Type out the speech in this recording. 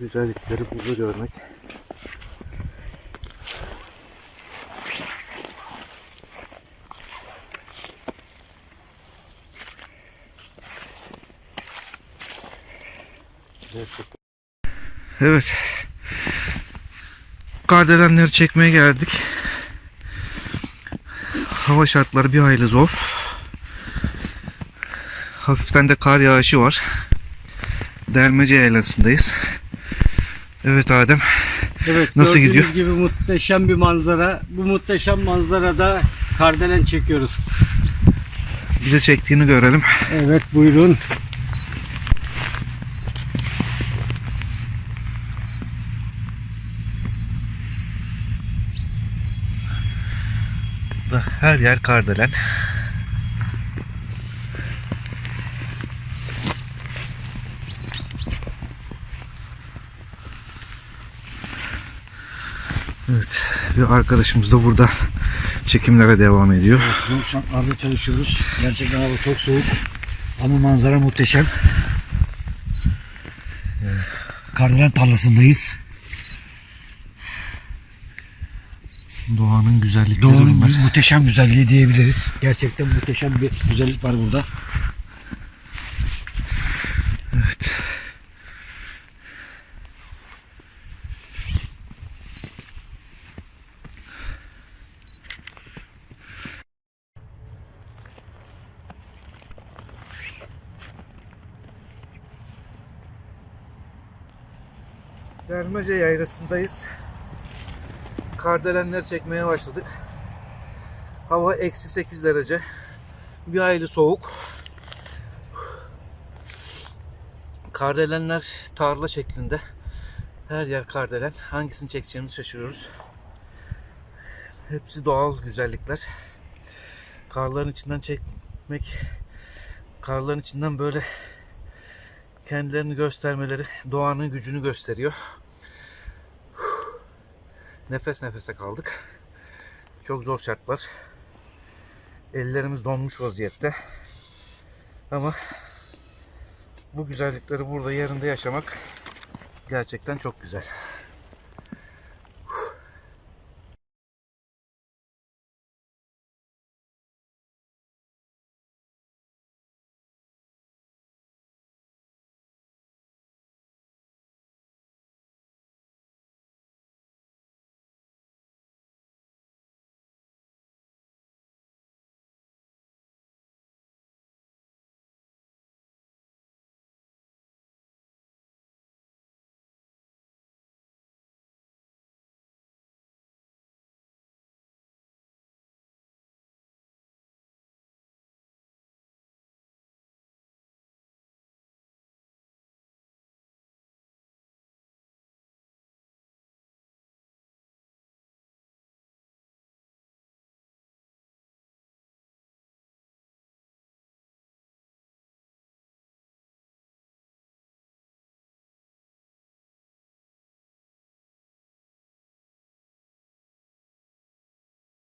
Güzellikleri burada görmek. Evet. Kardelenleri çekmeye geldik. Hava şartları bir hayli zor. Hafiften de kar yağışı var. Delmece yaylasındayız. Evet Adem. Evet, Nasıl gidiyor? gibi muhteşem bir manzara. Bu muhteşem manzarada kardelen çekiyoruz. Bize çektiğini görelim. Evet, buyurun. Da her yer kardelen. Evet, bir arkadaşımız da burada çekimlere devam ediyor. Zor şartlarda çalışıyoruz. Gerçekten hava çok soğuk. Ama manzara muhteşem. Kardelen tarlasındayız. Doğanın güzellikleri Doğanın bunlar. muhteşem güzelliği diyebiliriz. Gerçekten muhteşem bir güzellik var burada. Evet. Dermece yaylasındayız. Kardelenleri çekmeye başladık. Hava eksi 8 derece. Bir hayli soğuk. Kardelenler tarla şeklinde. Her yer kardelen. Hangisini çekeceğimizi şaşırıyoruz. Hepsi doğal güzellikler. Karların içinden çekmek, karların içinden böyle kendilerini göstermeleri doğanın gücünü gösteriyor. Nefes nefese kaldık. Çok zor şartlar. Ellerimiz donmuş vaziyette. Ama bu güzellikleri burada yerinde yaşamak gerçekten çok güzel.